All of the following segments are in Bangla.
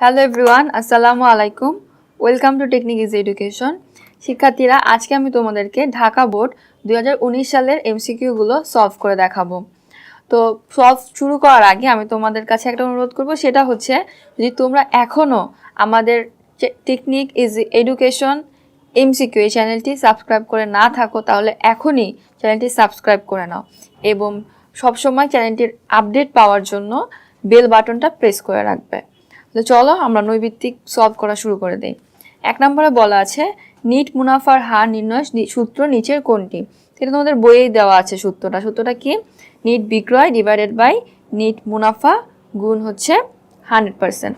হ্যালো এভরিওয়ান আসসালামু আলাইকুম। Welcome to technique is education শিক্ষার্থীরা, আজকে আমি তোমাদেরকে ঢাকা বোর্ড দু হাজার উনিশ সালের এমসিকিউগুলো সলভ করে দেখাবো। তো সলভ শুরু করার আগে আমি তোমাদের কাছে একটা অনুরোধ করব, সেটা হচ্ছে যদি তোমরা এখনও আমাদের টেকনিক ইজ এডুকেশন এমসিকিউ এই চ্যানেলটি সাবস্ক্রাইব করে না থাকো, তাহলে এখনই চ্যানেলটি সাবস্ক্রাইব করে নাও এবং সবসময় চ্যানেলটির আপডেট পাওয়ার জন্য বেল বাটনটা প্রেস করে রাখবে। তো চলো আমরা নৈবিত্তিক সলভ করা শুরু করে দিই। এক নম্বরে বলা আছে, নিট মুনাফার হার নির্ণয় সূত্র নিচের কোনটি? সেটা তোমাদের বইয়েই দেওয়া আছে সূত্রটা। সূত্রটা কি? নিট বিক্রয় ডিভাইডেড বাই নিট মুনাফা গুণ হচ্ছে হান্ড্রেড পার্সেন্ট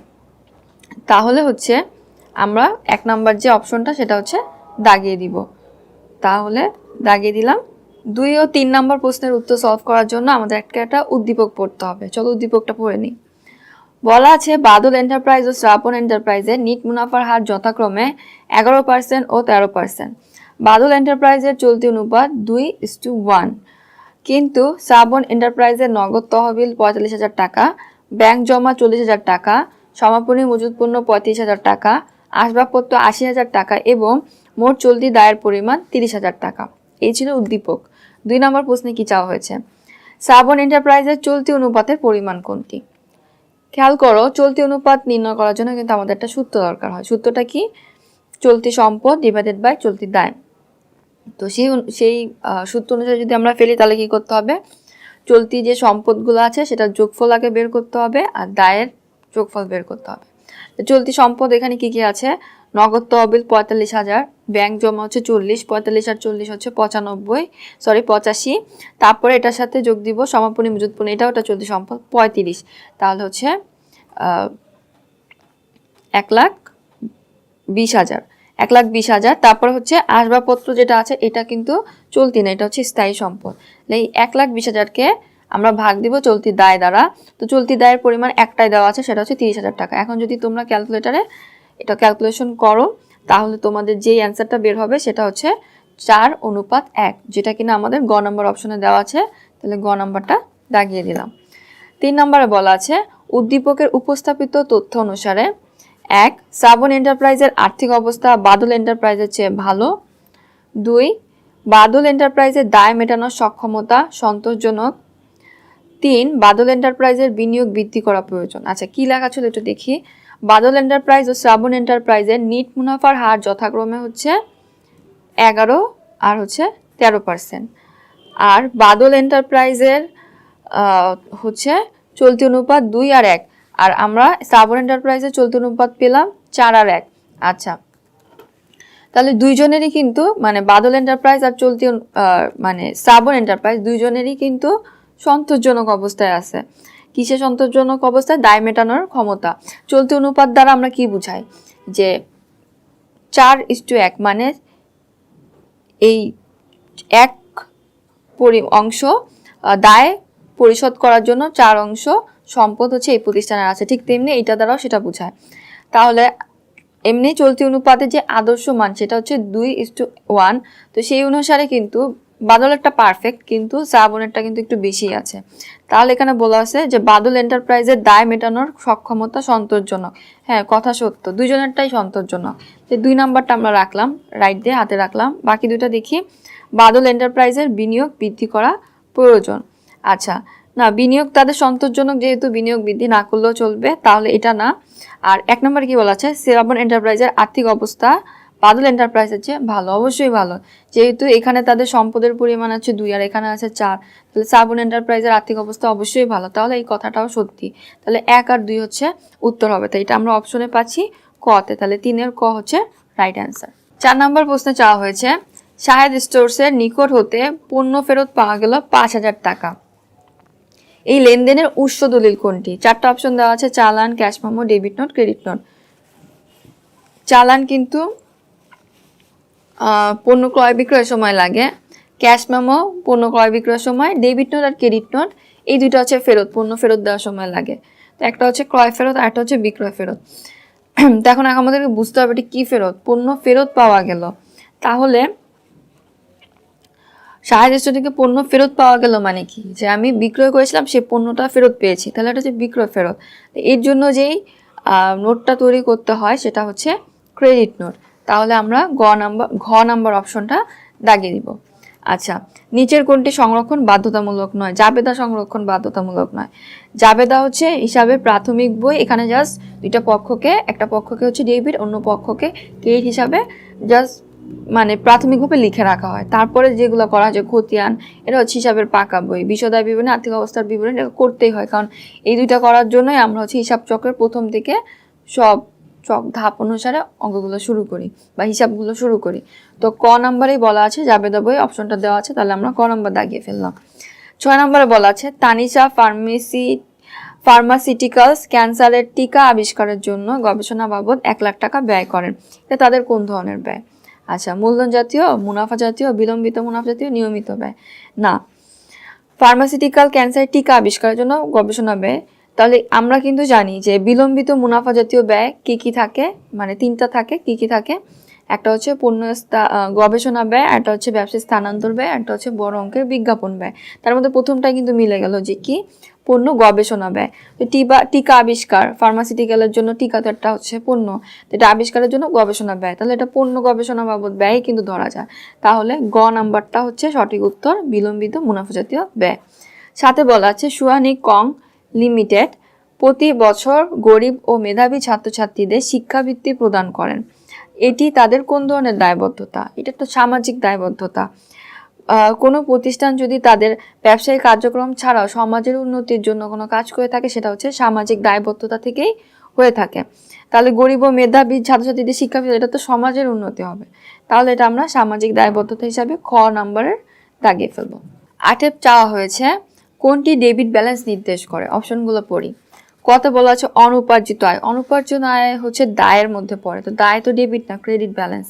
তাহলে হচ্ছে আমরা এক নাম্বার যে অপশনটা সেটা হচ্ছে দাগিয়ে দিব। তাহলে দাগিয়ে দিলাম। দুই ও তিন নম্বর প্রশ্নের উত্তর সলভ করার জন্য আমাদের একটা একটা উদ্দীপক পড়তে হবে। চলো উদ্দীপকটা পড়ে নিই। বলা আছে বাদল এন্টারপ্রাইজ ও শ্রাবণ এন্টারপ্রাইজের নিট মুনাফার হার যথাক্রমে এগারো পার্সেন্ট ও তেরো পার্সেন্ট বাদল এন্টারপ্রাইজের চলতি অনুপাত দুই ইস টু ওয়ান কিন্তু শ্রাবণ এন্টারপ্রাইজের নগদ তহবিল পঁয়তাল্লিশ হাজার টাকা, ব্যাংক জমা চল্লিশ হাজার টাকা, সমাপনী মজুত পণ্য পঁয়ত্রিশ হাজার টাকা, আসবাবপত্র আশি হাজার টাকা এবং মোট চলতি দায়ের পরিমাণ তিরিশ হাজার টাকা। এই ছিল উদ্দীপক। দুই নম্বর প্রশ্নে কি চাওয়া হয়েছে? শ্রাবণ এন্টারপ্রাইজের চলতি অনুপাতের পরিমাণ কোনটি? খেয়াল করো, চলতি অনুপাত নির্ণয় করার জন্য কিন্তু আমাদের একটা সূত্র দরকার হয়। সূত্রটা কি? চলতি সম্পদ ডিভাইডেড বাই চলতি দায় তো সেই সেই সূত্র অনুযায়ী যদি আমরা ফেলি, তাহলে কি করতে হবে? চলতি যে সম্পদগুলো আছে সেটা যোগফল আগে বের করতে হবে আর দায়ের যোগফল বের করতে হবে। চলতি সম্পদ এখানে কি কি আছে? নগদ তহবিল পঁয়তাল্লিশ হাজার, ব্যাংক জমা হচ্ছে চল্লিশ, পঁয়তাল্লিশ আর চল্লিশ হচ্ছে পঁচানব্বই সরি পঁচাশি। তারপরে এটার সাথে যোগ দিব সমাপনী এটাও একটা চলতি সম্পদ, পঁয়ত্রিশ। তাহলে হচ্ছে এক লাখ বিশ হাজার, এক লাখ বিশ হাজার। তারপর হচ্ছে আসবাবপত্র যেটা আছে, এটা কিন্তু চলতি না, এটা হচ্ছে স্থায়ী সম্পদ। এই এক লাখ বিশ হাজারকে আমরা ভাগ দিব চলতি দায় দ্বারা। তো চলতি দায়ের পরিমাণ একটাই দেওয়া আছে, সেটা হচ্ছে তিরিশ হাজার টাকা। এখন যদি তোমরা ক্যালকুলেটারে এটা ক্যালকুলেশন করো, তাহলে তোমাদের যেই অ্যান্সারটা বের হবে সেটা হচ্ছে চার অনুপাত এক, যেটা কিনা আমাদের গ নম্বর অপশনে দেওয়া আছে, তাহলে গ নম্বরটা দাগিয়ে দিলাম। তিন নম্বরে বলা আছে, উদ্দীপকের উপস্থাপিত তথ্য অনুসারে, এক, শ্রাবণ এন্টারপ্রাইজের আর্থিক অবস্থা, বাদল এন্টারপ্রাইজের চেয়ে ভালো। দুই, বাদল এন্টারপ্রাইজের দায় মেটানোর সক্ষমতা, সন্তোষজনক। তিন, বাদল এন্টারপ্রাইজের বিনিয়োগ বৃদ্ধি করা প্রয়োজন। আচ্ছা কী লেখা ছিল একটু দেখি। বাদল এন্টারপ্রাইজ ও শ্রাবণ এন্টারপ্রাইজের নিট মুনাফার হার যথাক্রমে হচ্ছে এগারো আর হচ্ছে তেরো পার্সেন্ট আর বাদল এন্টারপ্রাইজের হচ্ছে চলতি অনুপাত দুই আর এক। আর আমরা শ্রাবণ এন্টারপ্রাইজের চলতি অনুপাত পেলাম চার আর এক। আচ্ছা তাহলে দুইজনেরই কিন্তু মানে বাদল এন্টারপ্রাইজ আর চলতি মানে শ্রাবণ এন্টারপ্রাইজ দুইজনেরই কিন্তু সন্তোষজনক অবস্থায় আছে। কিসে সন্তোষজনক অবস্থায় দায় মেটানোর ক্ষমতা। চলতি অনুপাত দ্বারা আমরা কি বুঝাই? যে চার ইস টু এক মানে এই এক অংশ দায় পরিশোধ করার জন্য চার অংশ সম্পদ হচ্ছে এই প্রতিষ্ঠানের আছে। ঠিক তেমনি এটা দ্বারাও সেটা বোঝায়। তাহলে এমনি চলতি অনুপাতে যে আদর্শ মান, সেটা হচ্ছে দুই ইস টু ওয়ান। তো সেই অনুসারে কিন্তু বাদলেরটা পারফেক্ট কিন্তু শ্রাবণেরটা কিন্তু একটু বেশি আছে। তাহলে এখানে বলা আছে যে বাদল এন্টারপ্রাইজের দায় মেটানোর সক্ষমতা সন্তোষজনক। হ্যাঁ কথা সত্য, দুইজনেরটাই সন্তোষজনক। যে দুই নাম্বারটা আমরা রাখলাম রাইট দিয়ে হাতে রাখলাম। বাকি দুইটা দেখি, বাদল এন্টারপ্রাইজের বিনিয়োগ বৃদ্ধি করা প্রয়োজন। আচ্ছা না, বিনিয়োগ তাদের সন্তোষজনক, যেহেতু বিনিয়োগ বৃদ্ধি না করলেও চলবে, তাহলে এটা না। আর এক নম্বর কি বলা আছে? শ্রাবণ এন্টারপ্রাইজের আর্থিক অবস্থা বাদল এন্টারপ্রাইজের চেয়ে ভালো, অবশ্যই ভালো। যেহেতু এখানে তাদের সম্পদের পরিমাণ আছে দুই আর এখানে আছে চার, তাহলে শ্রাবণ এন্টারপ্রাইজের আর্থিক অবস্থা অবশ্যই ভালো। তাহলে এই কথাটাও সত্যি। তাহলে এক আর দুই হচ্ছে উত্তর হবে। তাই এটা আমরা অপশনে পাচ্ছি কতে তাহলে তিনের ক হচ্ছে রাইট অ্যান্সার চার নম্বর প্রশ্নে চাওয়া হয়েছে শাহেদ স্টোরসের নিকট হতে পণ্য ফেরত পাওয়া গেল পাঁচ হাজার টাকা। এই লেনদেনের উৎস দলিল কোনটি? চারটা অপশন দেওয়া আছে, চালান, cash memo, debit note, credit note. চালান কিন্তু পণ্য ক্রয় বিক্রয়ের সময় লাগে। ক্যাশ মেমো, পণ্য ক্রয় বিক্রয়ের সময়, ডেবিট নোট আর ক্রেডিট নোট, এই দুটো হচ্ছে ফেরত, পণ্য ফেরত দেওয়ার সময় লাগে। তো একটা হচ্ছে ক্রয় ফেরত আর একটা হচ্ছে বিক্রয় ফেরত। তো এখন আমাদেরকে বুঝতে হবে এটি কী ফেরত, পণ্য ফেরত পাওয়া গেল। তাহলে সাহায্য থেকে পণ্য ফেরত পাওয়া গেল মানে কি? যে আমি বিক্রয় করেছিলাম, সে পণ্যটা ফেরত পেয়েছি। তাহলে এটা হচ্ছে বিক্রয় ফেরত। এর জন্য যেই নোটটা তৈরি করতে হয়, সেটা হচ্ছে ক্রেডিট নোট। তাহলে আমরা গ নাম্বার, ঘ নাম্বার অপশনটা দাগিয়ে দিব। আচ্ছা নিচের কোনটি সংরক্ষণ বাধ্যতামূলক নয়? জাবেদা সংরক্ষণ বাধ্যতামূলক নয়। জাবেদা হচ্ছে হিসাবে প্রাথমিক বই, এখানে জাস্ট দুইটা পক্ষকে, একটা পক্ষকে হচ্ছে ডেবিট অন্য পক্ষকে ক্রেডিট হিসাবে জাস্ট মানে প্রাথমিকভাবে লিখে রাখা হয়। তারপরে যেগুলো করা হয়, যে খতিয়ান, এটা হচ্ছে হিসাবের পাকা বই। বিশদায় বিবরণী, আর্থিক অবস্থার বিবরণী, এটা করতেই হয়। কারণ এই দুইটা করার জন্যই আমরা হচ্ছে হিসাব চক্রের প্রথম থেকে সব চক ধাপ অনুসারে অঙ্কগুলো শুরু করি বা হিসাবগুলো শুরু করি। তো ক নাম্বারেই বলা আছে জাবেদা বই অপশনটা দেওয়া আছে, তাহলে আমরা ক নাম্বার দাগিয়ে ফেললাম। ছয় নম্বরে বলা আছে, তানিশা ফার্মেসি, ফার্মাসিউটিক্যালস ক্যান্সারের টিকা আবিষ্কারের জন্য গবেষণা বাবদ এক লাখ টাকা ব্যয় করেন। এটা তাদের কোন ধরনের ব্যয়? আচ্ছা মূলধন জাতীয়, মুনাফা জাতীয়, বিলম্বিত মুনাফা জাতীয়, নিয়মিত ব্যয়। না, ফার্মাসিউটিক্যাল ক্যান্সার টিকা আবিষ্কারের জন্য গবেষণা ব্যয় তাহলে আমরা কিন্তু জানি যে বিলম্বিত মুনাফা জাতীয় ব্যয় কি কি থাকে? মানে তিনটা থাকে, কি কি থাকে? একটা হচ্ছে পণ্য গবেষণা ব্যয়, একটা হচ্ছে ব্যবসায় স্থানান্তর ব্যয়, একটা হচ্ছে বড় অঙ্কের বিজ্ঞাপন ব্যয়। তার মধ্যে প্রথমটাই কিন্তু মিলে গেল যে কি? পণ্য গবেষণা ব্যয়। তো টিবা, টিকা আবিষ্কার ফার্মাসিউটিক্যালের জন্য টিকা তো একটা হচ্ছে পণ্য। এটা আবিষ্কারের জন্য গবেষণা ব্যয়। তাহলে এটা পণ্য গবেষণা বাবদ ব্যয় কিন্তু ধরা যায়। তাহলে গ নাম্বারটা হচ্ছে সঠিক উত্তর, বিলম্বিত মুনাফা জাতীয় ব্যয়। সাথে বলা আছে সুয়ানি কং লিমিটেড প্রতি বছর গরিব ও মেধাবী ছাত্রছাত্রীদের শিক্ষাবৃত্তি প্রদান করেন। এটি তাদের কোন ধরনের দায়বদ্ধতা? এটা তো সামাজিক দায়বদ্ধতা। কোনো প্রতিষ্ঠান যদি তাদের ব্যবসায়িক কার্যক্রম ছাড়াও সমাজের উন্নতির জন্য কোনো কাজ করে থাকে, সেটা হচ্ছে সামাজিক দায়বদ্ধতা থেকেই হয়ে থাকে। তাহলে গরিব ও মেধাবী ছাত্রছাত্রীদের শিক্ষা এটা তো সমাজের উন্নতি হবে। তাহলে এটা আমরা সামাজিক দায়বদ্ধতা হিসাবে খ নাম্বারের দাগিয়ে ফেলব। আটে চাওয়া হয়েছে কোনটি ডেবিট ব্যালেন্স নির্দেশ করে? অপশনগুলো পড়ি। কত বলা আছে? অনুপার্জিত আয়। অনুপার্জন আয় হচ্ছে দায়ের মধ্যে পড়ে। তো দায় তো ডেবিট না, ক্রেডিট ব্যালেন্স।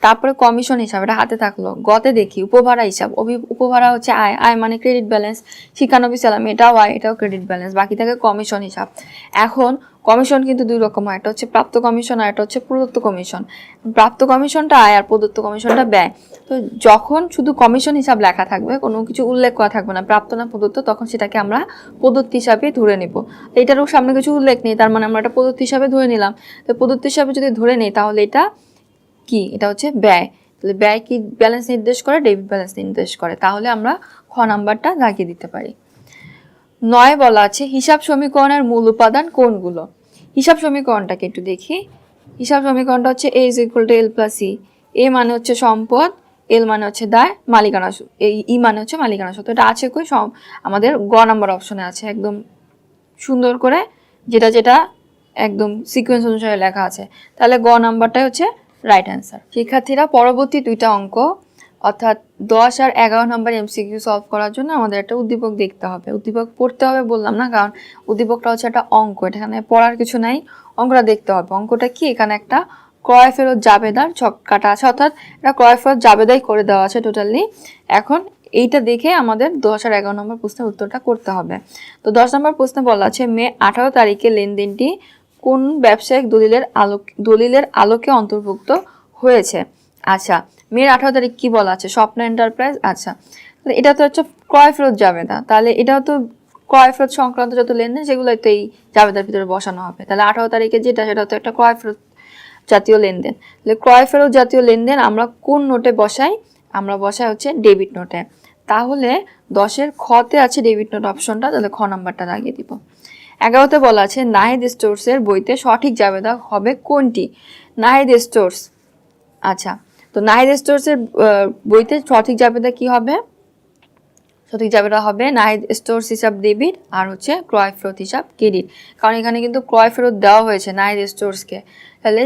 তারপরে কমিশন হিসাব, এটা হাতে থাকল। গতে দেখি, উপভাড়া হিসাব। অভি- উপভাড়া হচ্ছে আয়। আয় মানে ক্রেডিট ব্যালেন্স। শিক্ষানবী সালাম, এটাও আয়, এটাও ক্রেডিট ব্যালেন্স। বাকি থাকে কমিশন হিসাব। এখন কমিশন কিন্তু দুই রকম হয় একটা হচ্ছে প্রাপ্ত কমিশন আর একটা হচ্ছে প্রদত্ত কমিশন। প্রাপ্ত কমিশনটা আয় আর প্রদত্ত কমিশনটা ব্যয়। তো যখন শুধু কমিশন হিসাব লেখা থাকবে, কোনো কিছু উল্লেখ করা থাকবে না, প্রাপ্ত না প্রদত্ত, তখন সেটাকে আমরা প্রদত্ত হিসাবে ধরে নেব। এটারও সামনে কিছু উল্লেখ নেই, তার মানে আমরা এটা প্রদত্ত হিসাবে ধরে নিলাম। তো প্রদত্ত হিসাবে যদি ধরে নিই, তাহলে এটা কি? এটা হচ্ছে ব্যয়। তাহলে ব্যয় কি ব্যালেন্স নির্দেশ করে? ডেবিট ব্যালেন্স নির্দেশ করে। তাহলে আমরা খ নাম্বারটা লাগিয়ে দিতে পারি। নয় বলা আছে, হিসাব সমীকরণের মূল উপাদান কোনগুলো? হিসাব সমীকরণটাকে একটু দেখি। হিসাব সমীকরণটা হচ্ছে A is equal to L plus E A মানে হচ্ছে সম্পদ এল মানে হচ্ছে দায়, মালিকানা এই ই মানে হচ্ছে মালিকানা সূত্র। এটা আছে কই? সম আমাদের গ নাম্বার অপশনে আছে। একদম সুন্দর করে যেটা যেটা একদম সিকোয়েন্স অনুসারে লেখা আছে। তাহলে গ নাম্বারটাই হচ্ছে রাইট অ্যান্সার শিক্ষার্থীরা, পরবর্তী দুইটা অঙ্ক অর্থাৎ দশ আর এগারো নম্বর এমসিকিউ সলভ করার জন্য আমাদের একটা উদ্দীপক দেখতে হবে। উদ্দীপক পড়তে হবে বললাম না, কারণ উদ্দীপকটা হচ্ছে একটা অঙ্ক। এখানে পড়ার কিছু নাই, অঙ্কটা দেখতে হবে। অঙ্কটা কি? এখানে একটা ক্রয় ফেরত জাবেদার ছক কাটা আছে, অর্থাৎ এটা ক্রয় ফেরত জাবেদাই করে দেওয়া আছে টোটালি এখন এইটা দেখে আমাদের দশ আর এগারো নম্বর প্রশ্নের উত্তরটা করতে হবে। তো দশ নম্বর প্রশ্নে বলা আছে, মে আঠারো তারিখে লেনদেনটি কোন ব্যবসায়িক দলিলের আলোক, দলিলের আলোকে অন্তর্ভুক্ত হয়েছে? আচ্ছা মেয়ের আঠারো তারিখ কি বলা আছে? স্বপ্ন এন্টারপ্রাইজ আচ্ছা। তাহলে এটা তো হচ্ছে ক্রয় ফেরত যাবে না। তাহলে এটাও তো ক্রয় ফেরত সংক্রান্ত যত লেনদেন, সেগুলো তো এই জাবেদার ভিতরে বসানো হবে। তাহলে আঠারো তারিখে যেটা, সেটা তো একটা ক্রয় ফেরত জাতীয় লেনদেন। তাহলে ক্রয় ফেরত জাতীয় লেনদেন আমরা কোন নোটে বসাই? আমরা বসাই হচ্ছে ডেবিট নোটে। তাহলে দশের খতে আছে ডেবিট নোট অপশনটা তাহলে খ নাম্বারটা লাগিয়ে দিব। এগারোতে বলা আছে, নাহিদ স্টোর্সের বইতে সঠিক জাবেদা হবে কোনটি? নাহিদ স্টোর্স আচ্ছা। তো নাহিদ স্টোর্সের বইতে সঠিক জাবেদা কি হবে? সঠিক জাবেদা হবে নাহিদ স্টোর্স হিসাব ডেবিট আর হচ্ছে ক্রয় ফেরত হিসাব ক্রেডিট কারণ এখানে কিন্তু ক্রয় ফেরত দেওয়া হয়েছে নাহিদ স্টোর্সকে তাহলে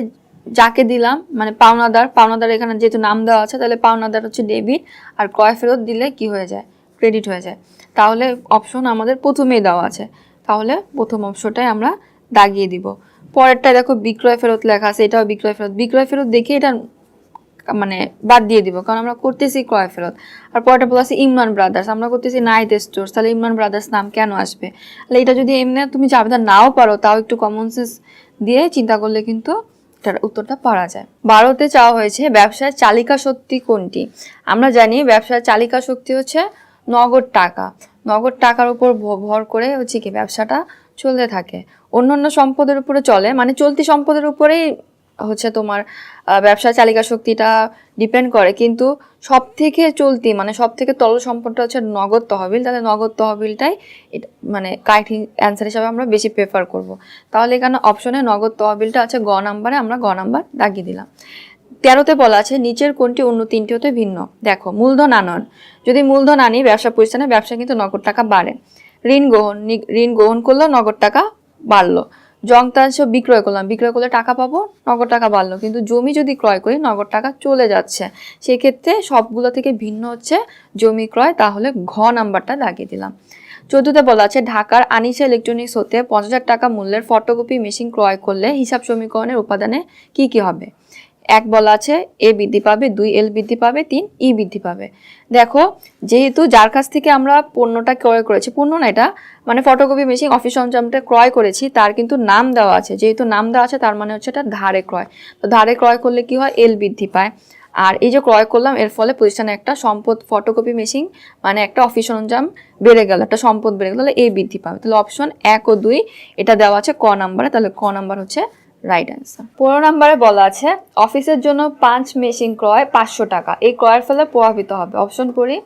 যাকে দিলাম মানে পাওনাদার পাওনাদার এখানে যেহেতু নাম দেওয়া আছে, তাহলে পাওনাদার হচ্ছে ডেবিট আর ক্রয় ফেরত দিলে কি হয়ে যায়? ক্রেডিট হয়ে যায়। তাহলে অপশন আমাদের প্রথমেই দেওয়া আছে। তাহলে প্রথম অপশনটাই আমরা দাগিয়ে দিব। পরেরটা দেখো বিক্রয় ফেরত লেখা আছে, এটাও বিক্রয় ফেরত। বিক্রয় ফেরত দেখে এটা বাদ দিয়ে দিব, কারণ আমরা করতেছি ক্রয় ফেরত। আর পরেরটা বলা আছে ইমরান ব্রাদার্স আমরা করতেছি নাইট স্টোর্স তাহলে ইমরান ব্রাদার্স নাম কেন আসবে? তাহলে এটা যদি এমনি তুমি জাবেদা নাও পারো, তাও একটু কমন সেন্স দিয়ে চিন্তা করলে কিন্তু এটার উত্তরটা পারা যায়। বারোতে চাওয়া হয়েছে ব্যবসার চালিকা শক্তি কোনটি? আমরা জানি ব্যবসার চালিকা শক্তি হচ্ছে নগদ টাকা। নগদ টাকার উপর ভর করে হচ্ছে কি, ব্যবসাটা চলতে থাকে। অন্য অন্য সম্পদের উপরে চলে মানে চলতি সম্পদের উপরেই হচ্ছে তোমার আহ, ব্যবসার চালিকা শক্তিটা ডিপেন্ড করে। কিন্তু সব থেকে চলতি মানে সব থেকে তরল সম্পদটা হচ্ছে নগদ তহবিল। তাহলে নগদ তহবিলটাই মানে কারেক্ট অ্যান্সার হিসাবে আমরা বেশি প্রেফার করব। তাহলে এখানে অপশনে নগদ তহবিলটা আছে গ নাম্বারে আমরা গ নাম্বার দাগিয়ে দিলাম। তেরোতে বলা আছে নিচের কোনটি অন্য তিনটি হতে ভিন্ন? দেখো মূলধন আনয়ন। যদি মূলধন আনি ব্যবসা প্রতিষ্ঠানে ব্যবসা কিন্তু নগদ টাকা বাড়ে। ঋণ গ্রহণ ঋণ গ্রহণ করলেও নগদ টাকা বাড়লো। যন্ত্রাংশ বিক্রয় করলাম। বিক্রয় করলে টাকা পাবো, নগদ টাকা বাড়লো। কিন্তু জমি যদি ক্রয় করি, নগদ টাকা চলে যাচ্ছে। সেক্ষেত্রে সবগুলো থেকে ভিন্ন হচ্ছে জমি ক্রয়। তাহলে ঘ নাম্বারটা লাগিয়ে দিলাম। চোদ্দতে বলা আছে, ঢাকার আনিসা ইলেকট্রনিক্স হতে পঞ্চাশ টাকা মূল্যের ফটোকপি মেশিন ক্রয় করলে হিসাব সমীকরণের উপাদানে কি কি হবে? এক বলা আছে, এ বৃদ্ধি পাবে, দুই এল বৃদ্ধি পাবে, তিন ই বৃদ্ধি পাবে। দেখো, যেহেতু যার কাছ থেকে আমরা পণ্যটা ক্রয় করেছি, পণ্য না এটা মানে ফটোকপি মেশিন অফিস সরঞ্জামটা ক্রয় করেছি, তার কিন্তু নাম দেওয়া আছে। যেহেতু নাম দেওয়া আছে, তার মানে হচ্ছে এটা ধারে ক্রয়। তো ধারে ক্রয় করলে কি হয়? এল বৃদ্ধি পায়। আর এই যে ক্রয় করলাম, এর ফলে প্রতিষ্ঠানে একটা সম্পদ ফটোকপি মেশিন মানে একটা অফিস সরঞ্জাম বেড়ে গেল, একটা সম্পদ বেড়ে গেল, তাহলে এই বৃদ্ধি পাবে। তাহলে অপশন এক ও দুই, এটা দেওয়া আছে ক নাম্বারে তাহলে ক নাম্বার হচ্ছে রাইট অ্যান্সার পনেরো নাম্বারে বলা আছে, অফিসের জন্য পাঁচ মেশিন ক্রয় পাঁচশো টাকা। এই ক্রয়ের ফলে প্রভাবিত হবে। অপশন করি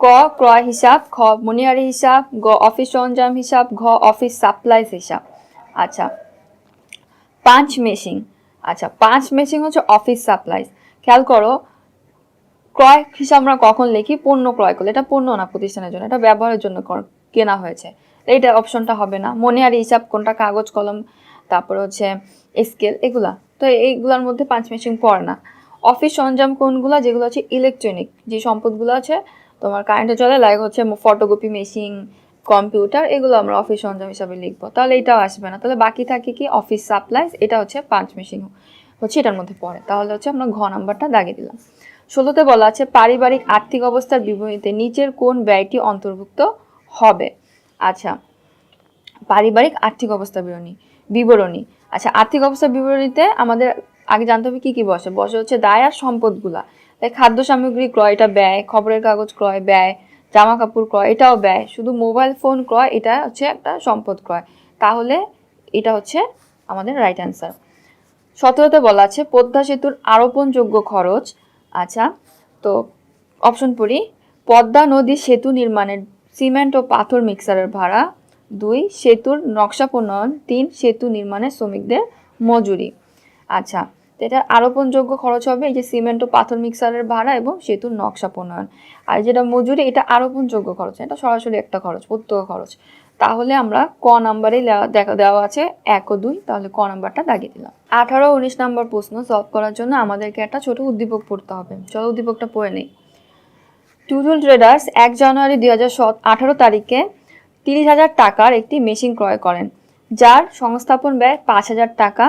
ক, ক্রয় হিসাব, খ মনিহারি হিসাব, গ, অফিস সরঞ্জাম হিসাব, ঘ, অফিস সাপ্লাইজ হিসাব। আচ্ছা পাঁচ মেশিন। আচ্ছা পাঁচ মেশিন হচ্ছে অফিস সাপ্লাইজ খেয়াল করো, ক্রয় হিসাব আমরা কখন লিখি? পণ্য ক্রয় করলে। এটা পণ্য না, প্রতিষ্ঠানের জন্য। এটা ব্যবহারের জন্য কেনা হয়েছে। এইটা অপশনটা হবে না। মনিহারি হিসাব কোনটা? কাগজ, কলম তারপর হচ্ছে স্কেল, এগুলা। তো এইগুলোর মধ্যে পাঁচ মেশিন পড়ে না। অফিস সরঞ্জাম কোনগুলো? যেগুলো হচ্ছে ইলেকট্রনিক যে সম্পদগুলো আছে, তোমার কারেন্টে চলে লাইক হচ্ছে ফটোকপি মেশিন কম্পিউটার এগুলো আমরা অফিস সরঞ্জাম হিসাবে লিখব। তাহলে এটাও আসবে না। তাহলে বাকি থাকে কি? অফিস সাপ্লাইজ এটা হচ্ছে পাঁচ মেশিন হচ্ছে এটার মধ্যে পড়ে। তাহলে হচ্ছে আমরা ঘ নাম্বারটা দাগিয়ে দিলাম। ষোলোতে বলা আছে, পারিবারিক আর্থিক অবস্থার বিবরণীতে নিচের কোন ব্যয়টি অন্তর্ভুক্ত হবে? আচ্ছা পারিবারিক আর্থিক অবস্থা বিবরণী। বিবরণী। আচ্ছা আর্থিক অবস্থা বিবরণীতে আমাদের আগে জানতে হবে কি কি বসে? বসে হচ্ছে দায় আর সম্পদগুলা। তাই খাদ্য সামগ্রী ক্রয়, এটা ব্যয়, খবরের কাগজ ক্রয়, ব্যয় জামা কাপড় ক্রয়, এটাও ব্যয়। শুধু মোবাইল ফোন ক্রয়, এটা হচ্ছে একটা সম্পদ ক্রয়। তাহলে এটা হচ্ছে আমাদের রাইট অ্যান্সার সতেরোতে বলা আছে পদ্মা সেতুর আরোপণযোগ্য খরচ। আচ্ছা তো অপশন পড়ি, পদ্মা নদী সেতু নির্মাণের সিমেন্ট ও পাথর মিক্সারের ভাড়া। দুই, সেতুর নকশা প্রণয়ন, তিন, সেতু নির্মাণের শ্রমিকদের মজুরি। আচ্ছা তো এটা আরোপণযোগ্য খরচ হবে এই যে সিমেন্ট ও পাথর মিক্সারের ভাড়া এবং সেতুর নকশা প্রণয়ন। আর যেটা মজুরি, এটা আরোপণযোগ্য খরচ, এটা সরাসরি একটা খরচ প্রত্যক্ষ খরচ। তাহলে আমরা ক নাম্বারেই দেখা, দেওয়া আছে, এক ও দুই, তাহলে ক নাম্বারটা দাগিয়ে দিলাম। আঠারো উনিশ নাম্বার প্রশ্ন সলভ করার জন্য আমাদেরকে একটা ছোট উদ্দীপক পড়তে হবে। চলো উদ্দীপকটা পড়ে নেই। টুটুল ট্রেডার্স এক জানুয়ারি দুই হাজার আঠারো তারিখে তিরিশ হাজার টাকার একটি মেশিন ক্রয় করেন, যার সংস্থাপন ব্যয় পাঁচ হাজার টাকা।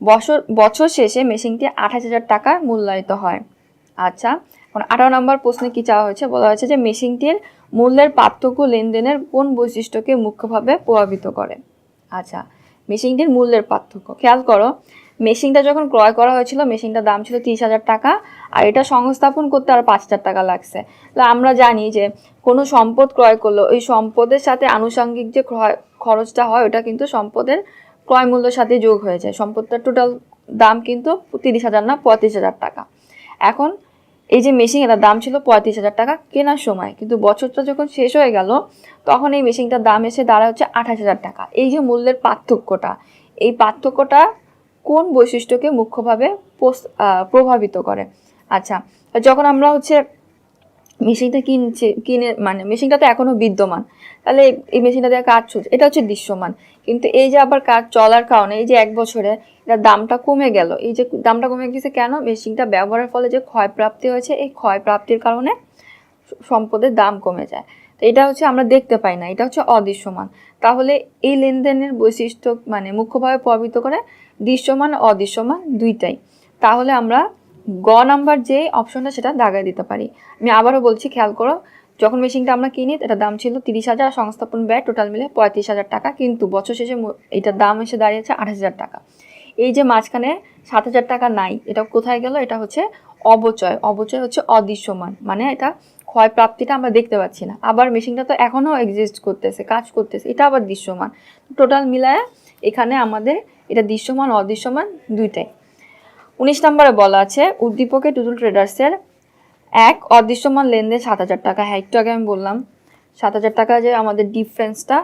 বছর বছর শেষে মেশিনটি আঠাশ হাজার টাকা মূল্যায়িত হয়। আচ্ছা এখন আঠারো নম্বর প্রশ্নে কি চাওয়া হয়েছে? বলা হয়েছে যে মেশিনটির মূল্যের পার্থক্য লেনদেনের কোন বৈশিষ্ট্যকে মুখ্যভাবে প্রভাবিত করে। আচ্ছা মেশিনটির মূল্যের পার্থক্য। খেয়াল করো মেশিনটা যখন ক্রয় করা হয়েছিল, মেশিনটার দাম ছিল তিরিশ হাজার টাকা, আর এটা সংস্থাপন করতে আর পাঁচ হাজার টাকা লাগছে। তো আমরা জানি যে কোনো সম্পদ ক্রয় করল, ওই সম্পদের সাথে আনুষঙ্গিক যে ক্রয়, খরচটা হয়, ওটা কিন্তু সম্পদের ক্রয় মূল্যের সাথে যোগ হয়ে যায়। সম্পদটার টোটাল দাম কিন্তু তিরিশ হাজার না, পঁয়ত্রিশ হাজার টাকা। এখন এই যে মেশিন, এটার দাম ছিল পঁয়ত্রিশ হাজার টাকা কেনার সময়। কিন্তু বছরটা যখন শেষ হয়ে গেল, তখন এই মেশিনটার দাম এসে দাঁড়া হচ্ছে আঠাশ হাজার টাকা। এই যে মূল্যের পার্থক্যটা, এই পার্থক্যটা কোন বৈশিষ্ট্যকে মুখ্যভাবে প্রভাবিত করে? আচ্ছা যখন আমরা হচ্ছে মেশিনটা কিনছে, কিনে মানে মেশিনটা তো এখনও বিদ্যমান, তাহলে এই- এই মেশিনটা দিয়ে কাজ চলছে, এটা হচ্ছে দৃশ্যমান। কিন্তু এই যে আবার কাজ চলার কারণে এই যে এক বছরে এটার দামটা কমে গেল, এই যে দামটা কমে গেছে কেন? মেশিনটা ব্যবহারের ফলে যে ক্ষয়প্রাপ্তি হয়েছে, এই ক্ষয়প্রাপ্তির কারণে সম্পদের দাম কমে যায়। তো এটা হচ্ছে আমরা দেখতে পাই না, এটা হচ্ছে অদৃশ্যমান। তাহলে এই লেনদেনের বৈশিষ্ট্য মানে মুখ্যভাবে প্রভাবিত করে দৃশ্যমান, অদৃশ্যমান দুইটাই। তাহলে আমরা গ নাম্বার যে অপশনটা সেটা দাগায় দিতে পারি। আমি আবারও বলছি, খেয়াল করো, যখন মেশিনটা আমরা কিনি, এটা দাম ছিল তিরিশ হাজার সংস্থাপন ব্যয় টোটাল মিলে পঁয়ত্রিশ হাজার টাকা, কিন্তু বছর শেষে এটার দাম এসে দাঁড়িয়েছে আঠাশ হাজার টাকা। এই যে মাঝখানে সাত হাজার টাকা নাই, এটা কোথায় গেল? এটা হচ্ছে অবচয়। অবচয় হচ্ছে অদৃশ্যমান মানে এটা ক্ষয় প্রাপ্তিটা আমরা দেখতে পাচ্ছি না। আবার মেশিনটা তো এখনও এক্সিস্ট করতেছে, কাজ করতেছে, এটা আবার দৃশ্যমান। টোটাল মিলায় এখানে আমাদের এটা দৃশ্যমান, অদৃশ্যমান, দুইটাই। উনিশ নম্বরে বলা আছে, উদ্দীপকে টুটুল ট্রেডার্সের এক অদৃশ্যমান লেনদেন সাত হাজার টাকা। হ্যাঁ একটু আগে আমি বললাম, সাত হাজার টাকা যে আমাদের ডিফারেন্সটা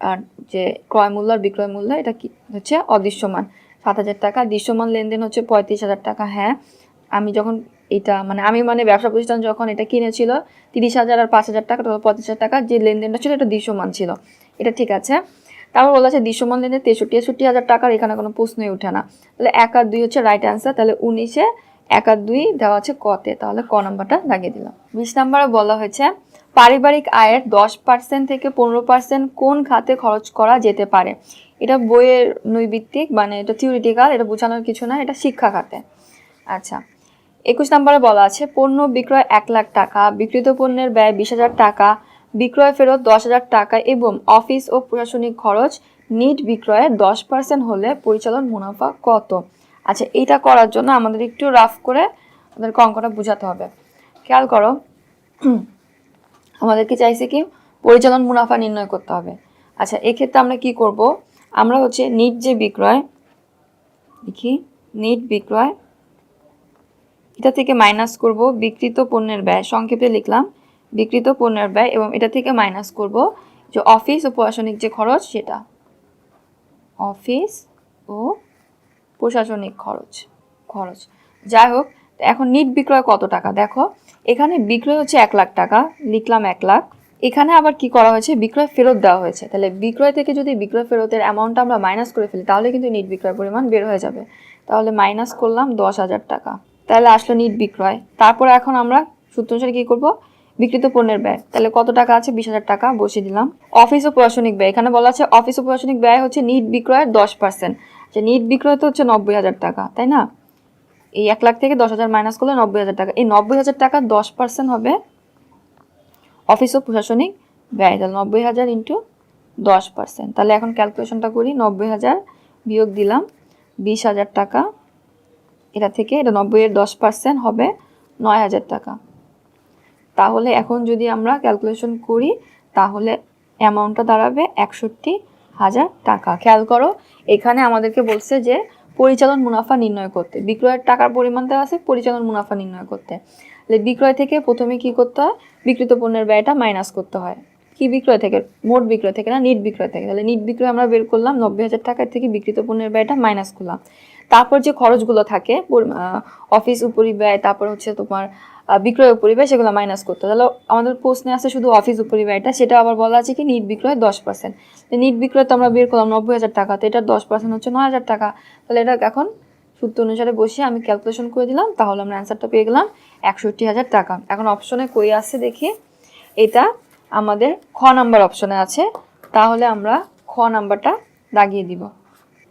আর যে ক্রয় মূল্য আর বিক্রয় মূল্য, এটা কি হচ্ছে অদৃশ্যমান। সাত হাজার টাকা, দৃশ্যমান লেনদেন হচ্ছে পঁয়ত্রিশ হাজার টাকা। হ্যাঁ আমি যখন এটা মানে আমি মানে ব্যবসা প্রতিষ্ঠান যখন এটা কিনেছিল, তিরিশ হাজার আর পাঁচ হাজার টাকা পঁচিশ হাজার টাকা, যে লেনদেনটা ছিল, এটা দৃশ্যমান ছিল। এটা ঠিক আছে। তারপর বলা আছে, দৃশ্যমান লেনদেন তেষট্টি তেষট্টি হাজার টাকার, এখানে কোনো প্রশ্নই ওঠে না। তাহলে এক আর দুই হচ্ছে রাইট অ্যান্সার তাহলে উনিশে এক আর দুই দেওয়া আছে কতে। তাহলে ক নাম্বারটা লাগিয়ে দিলাম। বিশ নাম্বারে বলা হয়েছে, পারিবারিক আয়ের দশ পার্সেন্ট থেকে পনেরো পার্সেন্ট কোন খাতে খরচ করা যেতে পারে? এটা বইয়ের নৈবিত্তিক মানে এটা থিওরিটিক্যাল এটা বোঝানোর কিছু না, এটা শিক্ষা খাতে। আচ্ছা একুশ নম্বরে বলা আছে, পণ্য বিক্রয় এক লাখ টাকা, বিক্রিত পণ্যের ব্যয় বিশ হাজার টাকা বিক্রয় ফেরত দশ হাজার টাকা এবং অফিস ও প্রশাসনিক খরচ, নিট বিক্রয়ে দশ পার্সেন্ট হলে পরিচালন মুনাফা কত? আচ্ছা এইটা করার জন্য আমাদের একটু রাফ করে আমাদেরকে অঙ্কটা বোঝাতে হবে। খেয়াল করো আমাদেরকে চাইছে কি? পরিচালন মুনাফা নির্ণয় করতে হবে। আচ্ছা এক্ষেত্রে আমরা কি করব? আমরা হচ্ছে নিট যে বিক্রয়, দেখি, নিট বিক্রয়, এটা থেকে মাইনাস করব বিকৃত পণ্যের ব্যয়, সংক্ষেপে লিখলাম বিকৃত পণ্যের ব্যয় এবং এটা থেকে মাইনাস করব যে অফিস ও প্রশাসনিক যে খরচ সেটা। অফিস ও প্রশাসনিক খরচ খরচ। যাই হোক, এখন নিট বিক্রয় কত টাকা? দেখো, এখানে বিক্রয় হচ্ছে এক লাখ টাকা, লিখলাম এক লাখ। এখানে আবার কি করা হয়েছে? বিক্রয় ফেরত দেওয়া হয়েছে। তাহলে বিক্রয় থেকে যদি বিক্রয় ফেরতের অ্যামাউন্টটা আমরা মাইনাস করে ফেলি, তাহলে কিন্তু নিট বিক্রয় পরিমাণ বের হয়ে যাবে। তাহলে মাইনাস করলাম দশ হাজার টাকা। তাহলে আসলো নিট বিক্রয়। তারপরে এখন আমরা সূত্র অনুসারে কী করব? বিক্রিত পণ্যের ব্যয়। তাহলে কত টাকা আছে? বিশ হাজার টাকা বসিয়ে দিলাম। অফিস ও প্রশাসনিক ব্যয়। এখানে বলা আছে, অফিস ও প্রশাসনিক ব্যয় হচ্ছে নিট বিক্রয়ের দশ পার্সেন্ট নিট বিক্রয় তো হচ্ছে নব্বই হাজার টাকা, তাই না? এই এক লাখ থেকে দশ হাজার মাইনাস করলে নব্বই হাজার টাকা। এই নব্বই হাজার টাকা দশ পার্সেন্ট হবে অফিস ও প্রশাসনিক ব্যয়। তাহলে নব্বই হাজার ইন্টু দশ পার্সেন্ট তাহলে এখন ক্যালকুলেশনটা করি, নব্বই হাজার বিয়োগ দিলাম, বিশ হাজার টাকা। এটা থেকে এটা নব্বইয়ের দশ পার্সেন্ট হবে নয় হাজার টাকা। তাহলে এখন যদি আমরা ক্যালকুলেশন করি, তাহলে অ্যামাউন্টটা দাঁড়াবে একষট্টি হাজার টাকা। খেয়াল করো, এখানে আমাদেরকে বলছে যে পরিচালন মুনাফা নির্ণয় করতে। বিক্রয়ের টাকার পরিমাণ দেওয়া আছে, পরিচালন মুনাফা নির্ণয় করতে। তাহলে বিক্রয় থেকে প্রথমে কি করতে হয়? বিক্রিত পণ্যের ব্যয়টা মাইনাস করতে হয়। কি বিক্রয় থেকে? মোট বিক্রয় থেকে না, নিট বিক্রয় থেকে। তাহলে নিট বিক্রয় আমরা বের করলাম, নব্বই হাজার টাকার থেকে বিক্রিত পণ্যের ব্যয়টা মাইনাস করলাম। তারপর যে খরচগুলো থাকে অফিস উপরি ব্যয়, তারপর হচ্ছে তোমার বিক্রয় উপরি ব্যয় সেগুলো মাইনাস করতে তাহলে আমাদের প্রশ্নে আছে শুধু অফিস উপরি ব্যয়টা সেটা আবার বলা আছে কি নিট বিক্রয় দশ পার্সেন্ট নিট বিক্রয় তো আমরা বের করলাম নব্বই হাজার টাকা, তো এটার দশ পার্সেন্ট হচ্ছে নয় হাজার টাকা। তাহলে এটা এখন সূত্র অনুসারে বসিয়ে আমি ক্যালকুলেশন করে দিলাম, তাহলে আমরা অ্যান্সারটা পেয়ে গেলাম একষট্টি হাজার টাকা। এখন অপশনে কই আছে দেখি? এটা আমাদের খ নাম্বার অপশনে আছে, তাহলে আমরা খ নাম্বারটা দাগিয়ে দিব।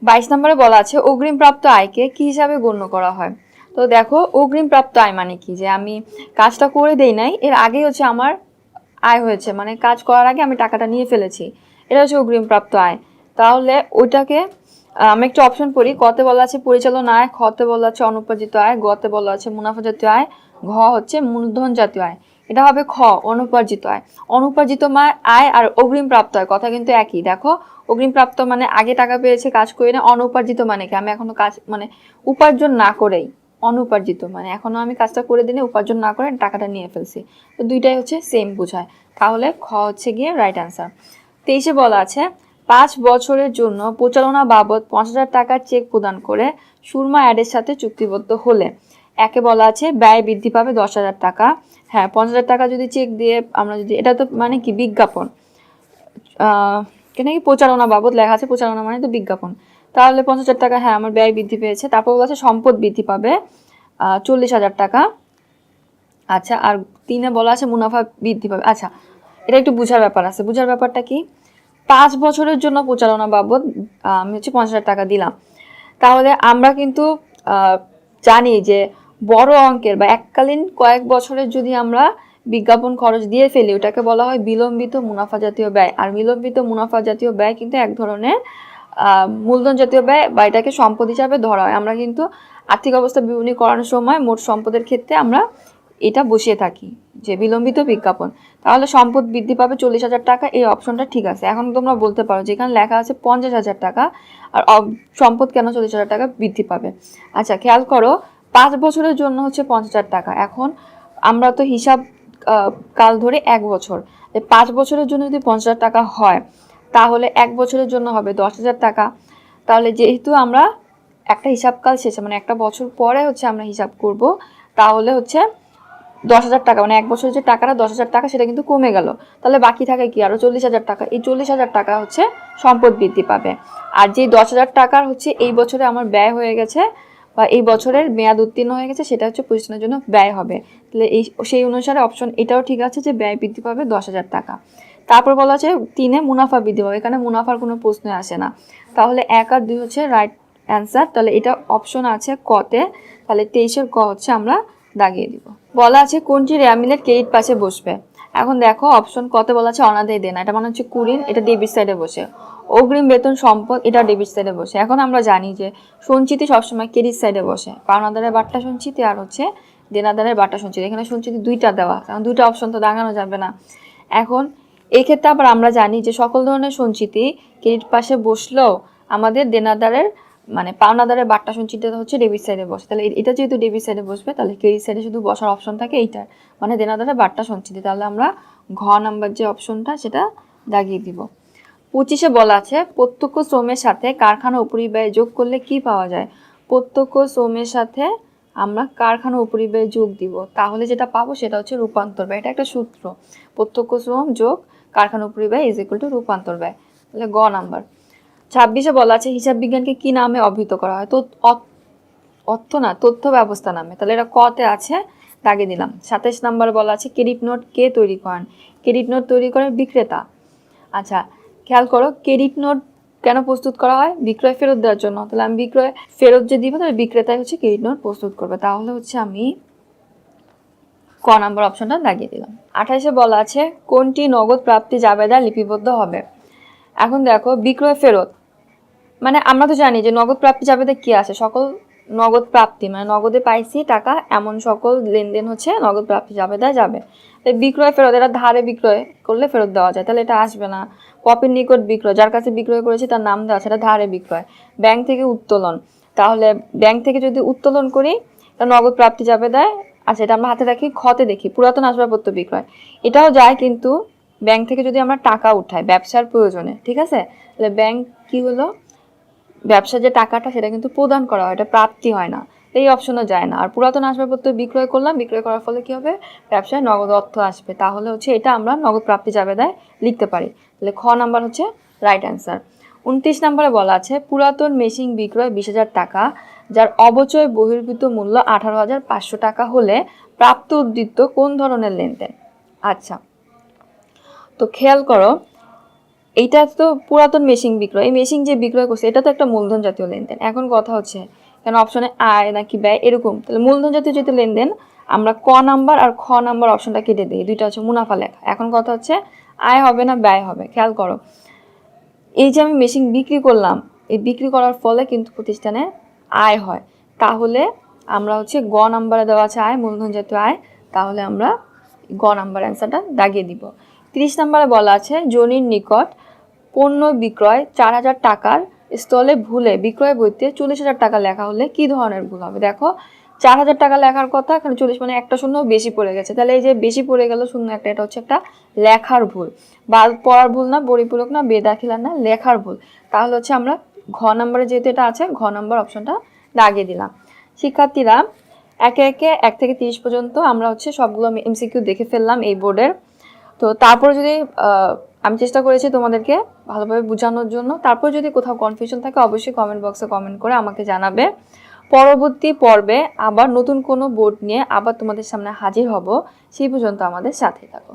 বাইশ নম্বরে বলা আছে, অগ্রিম প্রাপ্ত আয়কে কি হিসাবে গণ্য করা হয়? তো দেখো অগ্রিম প্রাপ্ত আয় মানে কি? যে আমি কাজটা করে দেই নাই, এর আগেই হচ্ছে আমার আয় হয়েছে। মানে কাজ করার আগে আমি টাকাটা নিয়ে ফেলেছি। এটা হচ্ছে অগ্রিম প্রাপ্ত আয়। তাহলে ওইটাকে আমি একটা অপশন পড়ি। কতে বলা আছে পরিচালনা আয়, খতে বলা আছে অনুপার্জিত আয়, গতে বলা আছে মুনাফা জাতীয় আয়, ঘ হচ্ছে মূলধন জাতীয় আয়। এটা হবে খ, অনুপার্জিত আয়। অনুপার্জিত আয় আর অগ্রিম প্রাপ্ত আয়, কথা কিন্তু একই। দেখো অগ্রিম প্রাপ্ত মানে আগে টাকা পেয়েছে, কাজ করে না অনুপার্জিত মানে কি? আমি এখনও কাজ মানে উপার্জন না করেই। অনুপার্জিত মানে এখনও আমি কাজটা করে দিনে উপার্জন না করে টাকাটা নিয়ে ফেলছি। তো দুইটাই হচ্ছে সেম বোঝায়। তাহলে খ হচ্ছে গিয়ে রাইট অ্যান্সার তেইশে বলা আছে, পাঁচ বছরের জন্য প্রচারণা বাবদ পাঁচ হাজার টাকার চেক প্রদান করে সুরমা অ্যাডের সাথে চুক্তিবদ্ধ হলে। একে বলা আছে, ব্যয় বৃদ্ধি পাবে দশ হাজার টাকা। হ্যাঁ পঞ্চাশ হাজার টাকা যদি চেক দিয়ে আমরা যদি, এটা তো মানে কি বিজ্ঞাপন। কেন কি প্রচারণা বাবদ লেখা আছে, প্রচারণা মানে তো বিজ্ঞাপন। তাহলে পঞ্চাশ হাজার টাকা হ্যাঁ আমার ব্যয় বৃদ্ধি পেয়েছে। তারপর বলা আছে সম্পদ বৃদ্ধি পাবে চল্লিশ হাজার টাকা। আচ্ছা আর তিনে বলা আছে মুনাফা বৃদ্ধি পাবে। আচ্ছা এটা একটু বুঝার ব্যাপার আছে। বুঝার ব্যাপারটা কি? পাঁচ বছরের জন্য প্রচারণা বাবদ আমি হচ্ছে পঞ্চাশ হাজার টাকা দিলাম। তাহলে আমরা কিন্তু জানি যে বড় অঙ্কের বা এককালীন কয়েক বছরের যদি আমরা বিজ্ঞাপন খরচ দিয়ে ফেলি, ওটাকে বলা হয় বিলম্বিত মুনাফা জাতীয় ব্যয়। আর বিলম্বিত মুনাফা জাতীয় ব্যয় কিন্তু এক ধরনের মূলধন জাতীয় ব্যয় বা এটাকে সম্পদ হিসাবে ধরা হয়। আমরা কিন্তু আর্থিক অবস্থা বিবরণী করানোর সময় মোট সম্পদের ক্ষেত্রে আমরা এটা বসিয়ে থাকি, যে বিলম্বিত বিজ্ঞাপন। তাহলে সম্পদ বৃদ্ধি পাবে চল্লিশ হাজার টাকা, এই অপশনটা ঠিক আছে। এখন তোমরা বলতে পারো যেখানে লেখা আছে পঞ্চাশ হাজার টাকা, আর সম্পদ কেন চল্লিশ হাজার টাকা বৃদ্ধি পাবে? আচ্ছা খেয়াল করো, পাঁচ বছরের জন্য হচ্ছে পঞ্চাশ হাজার টাকা। এখন আমরা তো হিসাব কাল ধরে এক বছর। পাঁচ বছরের জন্য যদি পঞ্চাশ টাকা হয় তাহলে এক বছরের জন্য হবে দশ হাজার টাকা। তাহলে যেহেতু আমরা একটা হিসাবকাল শেষে মানে একটা বছর পরে হচ্ছে আমরা হিসাব করব, তাহলে হচ্ছে দশ হাজার টাকা মানে এক বছরের যে টাকাটা দশ হাজার টাকা সেটা কিন্তু কমে গেল। তাহলে বাকি থাকে কি? আরও চল্লিশ হাজার টাকা। এই চল্লিশ হাজার টাকা হচ্ছে সম্পদ বৃদ্ধি পাবে। আর যে দশ হাজার টাকার হচ্ছে এই বছরে আমার ব্যয় হয়ে গেছে, বা এই বছরের মেয়াদ উত্তীর্ণ হয়ে গেছে, সেটা হচ্ছে প্রতিষ্ঠানের জন্য ব্যয় হবে। তাহলে এই, সেই অনুসারে অপশন এটাও ঠিক আছে যে ব্যয় বৃদ্ধি পাবে দশ হাজার টাকা। তারপর বলা আছে তিনে মুনাফা বৃদ্ধি পাবে। এখানে মুনাফার কোনো প্রশ্ন আসে না। তাহলে এক আর দুই হচ্ছে রাইট অ্যান্সার তাহলে এটা অপশন আছে কতে, তাহলে তেইশের ক হচ্ছে আমরা দাগিয়ে দিব। বলা আছে কোনটি রেয়ামিলের কেইট পাশে বসবে? এখন দেখো অপশন কতে বলা আছে অনাদায় দেনা, এটা মানে হচ্ছে কুড়িন এটা ডেবিট সাইডে বসে। অগ্রিম বেতন সম্পদ, এটা ডেবিট সাইডে বসে। এখন আমরা জানি যে সঞ্চিতি সবসময় ক্রেডিট সাইডে বসে। পাওনাদারের বাট্টা সঞ্চিতি আর হচ্ছে দেনাদারের বাট্টা সঞ্চিতি। এখানে সঞ্চিতি দুইটা দেওয়া, কারণ দুইটা অপশন তো দাগানো যাবে না। এখন এই ক্ষেত্রে আবার আমরা জানি যে সকল ধরনের সঞ্চিতি ক্রেডিট পাশে বসলেও আমাদের দেনাদারের মানে পাওনাদারের বাট্টা সঞ্চিতিটা হচ্ছে ডেবিট সাইডে বসে। তাহলে এটা যেহেতু ডেবিট সাইডে বসবে, তাহলে ক্রেডিট সাইডে শুধু বসার অপশন থাকে এইটার। মানে দেনাদারের বাট্টা সঞ্চিতি। তাহলে আমরা ঘ নাম্বার যে অপশনটা সেটা দাগিয়ে দিব। পঁচিশে বলা আছে, প্রত্যক্ষ শ্রমের সাথে কারখানা উপরিব্যয় যোগ করলে কি পাওয়া যায়? প্রত্যক্ষ শ্রমের সাথে আমরা কারখানা উপরিব্যয় যোগ দিব। তাহলে যেটা পাবো সেটা হচ্ছে রূপান্তর ব্যয়। এটা একটা সূত্র। প্রত্যক্ষ শ্রম যোগ কারখানা উপরিব্যয় ইজ ইকুয়াল টু রূপান্তর ব্যয়। তাহলে গ নাম্বার। ছাব্বিশে বলা আছে, হিসাব বিজ্ঞানকে কি নামে অভিহিত করা হয়? তো অর্থ না, তথ্য ব্যবস্থা নামে। তাহলে এটা কতে আছে? দাগে দিলাম। সাতাশ নাম্বার বলা আছে, ক্রেডিট নোট কে তৈরি করেন? ক্রেডিট নোট তৈরি করে বিক্রেতা। আচ্ছা খেয়াল করো, ক্রেডিট নোট কেন প্রস্তুত করা হয়? বিক্রয় ফেরত দেওয়ার জন্য। তাহলে আমি বিক্রয় ফেরত যে দিব, তাহলে বিক্রেতাই হচ্ছে ক্রেডিট নোট প্রস্তুত করবে। তাহলে হচ্ছে আমি ক নাম্বার অপশনটা লাগিয়ে দিলাম। আঠাশে বলা আছে, কোনটি নগদ প্রাপ্তি জাবেদা লিপিবদ্ধ হবে? এখন দেখো, বিক্রয় ফেরত। মানে আমরা তো জানি যে নগদ প্রাপ্তি জাবেদা কি আছে? সকল নগদ প্রাপ্তি মানে নগদে পাইছি টাকা, এমন সকল লেনদেন হচ্ছে নগদ প্রাপ্তি জাবেদায় যাবে। তাই বিক্রয় ফেরত এটা ধারে বিক্রয় করলে ফেরত দেওয়া যায়। তাহলে এটা আসবে না। কপির নিকট বিক্রয়, যার কাছে বিক্রয় করেছি তার নাম দেওয়া আছে ধারে বিক্রয়। ব্যাংক থেকে উত্তোলন। তাহলে ব্যাংক থেকে যদি উত্তোলন করি, তা নগদ প্রাপ্তি যাবে দেয় আচ্ছা এটা আমরা হাতে রাখি, খতে দেখি। পুরাতন আসবাবপত্র বিক্রয়। এটাও যায় কিন্তু ব্যাংক থেকে যদি আমরা টাকা উঠাই, ব্যবসার প্রয়োজনে, ঠিক আছে? তাহলে ব্যাংক কি হলো? ব্যবসার যে টাকাটা, সেটা কিন্তু প্রদান করা হয়, এটা প্রাপ্তি হয় না। এই অপশনও যায় না। আর পুরাতন আসবাবপত্র বিক্রয় করলাম, বিক্রয় করার ফলে কি হবে? ব্যবসায় নগদ অর্থ আসবে। তাহলে হচ্ছে এটা আমরা নগদ প্রাপ্তি যাবে দেয় লিখতে পারি। তাহলে খ নাম্বার হচ্ছে রাইট অ্যান্সার। উনত্রিশ নম্বরে বলা আছে, পুরাতন মেশিন বিক্রয় বিশ হাজার টাকা। যার অবচয় বহির্ভূত মূল্য আঠারো হাজার পাঁচশো টাকা হলে প্রাপ্ত উদ্বৃত্ত কোন ধরনের লেনদেন? আচ্ছা তো খেয়াল করো, এইটা তো পুরাতন মেশিন বিক্রয়। এই মেশিন যে বিক্রয় করছে, এটা তো একটা মূলধন জাতীয় লেনদেন। এখন কথা হচ্ছে, কেন অপশনে আয় নাকি ব্যয়, এরকম। তাহলে মূলধন জাতীয় যেহেতু লেনদেন, আমরা ক নাম্বার আর খ নাম্বার অপশনটা কেটে দিই। দুইটা হচ্ছে মুনাফা লেখা। এখন কথা হচ্ছে, আয় হবে না ব্যয় হবে? খেয়াল করো, এই যে আমি মেশিন বিক্রি করলাম, এই বিক্রি করার ফলে কিন্তু প্রতিষ্ঠানে আয় হয়। তাহলে আমরা হচ্ছে গ নাম্বারে দেওয়া আছে আয় মূলধন জাতীয় আয়। তাহলে আমরা গ নাম্বার অ্যান্সারটা দাগিয়ে দিব। তিরিশ নাম্বারে বলা আছে, জনির নিকট পণ্য বিক্রয় চার হাজার টাকার স্থলে ভুলে বিক্রয় বইতে চল্লিশ হাজার টাকা লেখা হলে কি ধরনের ভুল হবে? দেখো, চার হাজার টাকা লেখার কথা, এখানে চল্লিশ মানে একটা শূন্য বেশি পড়ে গেছে। তাহলে এই যে বেশি পড়ে গেল, শূন্য একটা, এটা হচ্ছে একটা লেখার ভুল। বা পড়ার ভুল না পরিপূরক না, বেদাখিলার না, লেখার ভুল। তাহলে হচ্ছে আমরা ঘ নাম্বারে যেহেতু এটা আছে, ঘ নাম্বার অপশনটা দাগিয়ে দিলাম। শিক্ষার্থীরা, একে একে এক থেকে তিরিশ পর্যন্ত আমরা হচ্ছে সবগুলো এমসিকিউ দেখে ফেললাম এই বোর্ডের। তো তারপর যদি আমি চেষ্টা করেছি তোমাদেরকে ভালোভাবে বোঝানোর জন্য, তারপর যদি কোথাও কনফিউশন থাকে অবশ্যই কমেন্ট বক্সে কমেন্ট করে আমাকে জানাবে। পরবর্তী পর্বে আবার নতুন কোনো বোর্ড নিয়ে আবার তোমাদের সামনে হাজির হব। সেই পর্যন্ত আমাদের সাথে থাকো।